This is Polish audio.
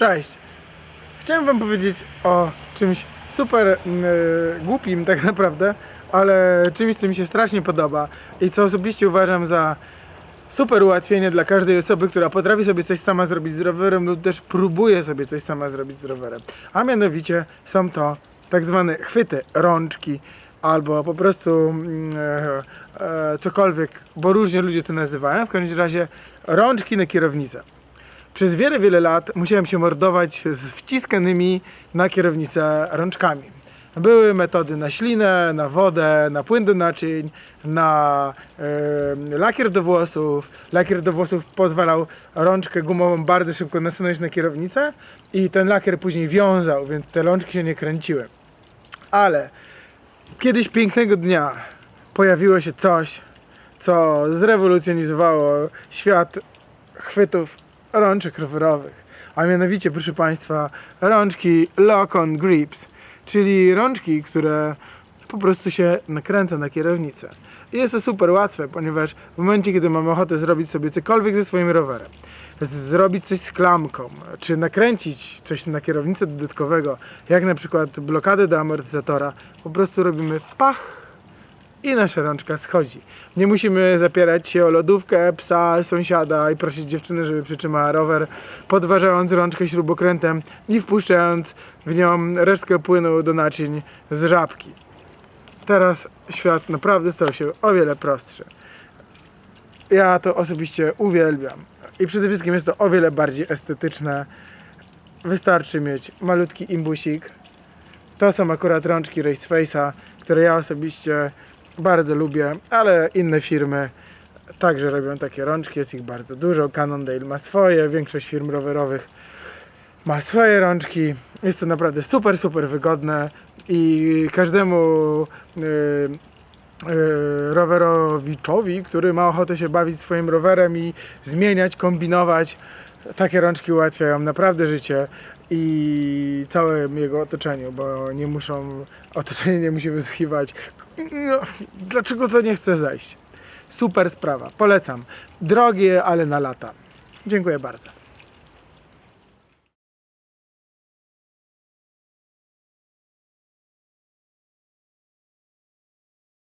Cześć! Chciałem wam powiedzieć o czymś super e, głupim tak naprawdę, ale czymś, co mi się strasznie podoba i co osobiście uważam za super ułatwienie dla każdej osoby, która potrafi sobie coś sama zrobić z rowerem lub też próbuje sobie coś sama zrobić z rowerem. A mianowicie są to tak zwane chwyty rączki albo po prostu mm, e, e, cokolwiek, bo różnie ludzie to nazywają. W każdym razie rączki na kierownicę. Przez wiele, wiele lat musiałem się mordować z wciskanymi na kierownicę rączkami. Były metody na ślinę, na wodę, na płyn do naczyń, na e, lakier do włosów. Lakier do włosów pozwalał rączkę gumową bardzo szybko nasunąć na kierownicę i ten lakier później wiązał, więc te rączki się nie kręciły. Ale kiedyś pięknego dnia pojawiło się coś, co zrewolucjonizowało świat chwytów rączek rowerowych. A mianowicie, proszę Państwa, rączki lock-on grips, czyli rączki, które po prostu się nakręca na kierownicę. I jest to super łatwe, ponieważ w momencie, kiedy mamy ochotę zrobić sobie cokolwiek ze swoim rowerem, zrobić coś z klamką, czy nakręcić coś na kierownicę dodatkowego, jak na przykład blokadę do amortyzatora, po prostu robimy pach i nasza rączka schodzi. Nie musimy zapierać się o lodówkę, psa, sąsiada i prosić dziewczyny, żeby przytrzymała rower, podważając rączkę śrubokrętem i wpuszczając w nią resztkę płynu do naczyń z żabki. Teraz świat naprawdę stał się o wiele prostszy. Ja to osobiście uwielbiam. I przede wszystkim jest to o wiele bardziej estetyczne. Wystarczy mieć malutki imbusik. To są akurat rączki Race Face'a, które ja osobiście bardzo lubię, ale inne firmy także robią takie rączki, jest ich bardzo dużo. Cannondale ma swoje, większość firm rowerowych ma swoje rączki. Jest to naprawdę super, super wygodne i każdemu yy, yy, rowerowiczowi, który ma ochotę się bawić swoim rowerem i zmieniać, kombinować, takie rączki ułatwiają naprawdę życie i całym jego otoczeniu, bo nie muszą, otoczenie nie musi wysłuchiwać no, dlaczego to nie chce zejść. Super sprawa, polecam. Drogie, ale na lata. Dziękuję bardzo.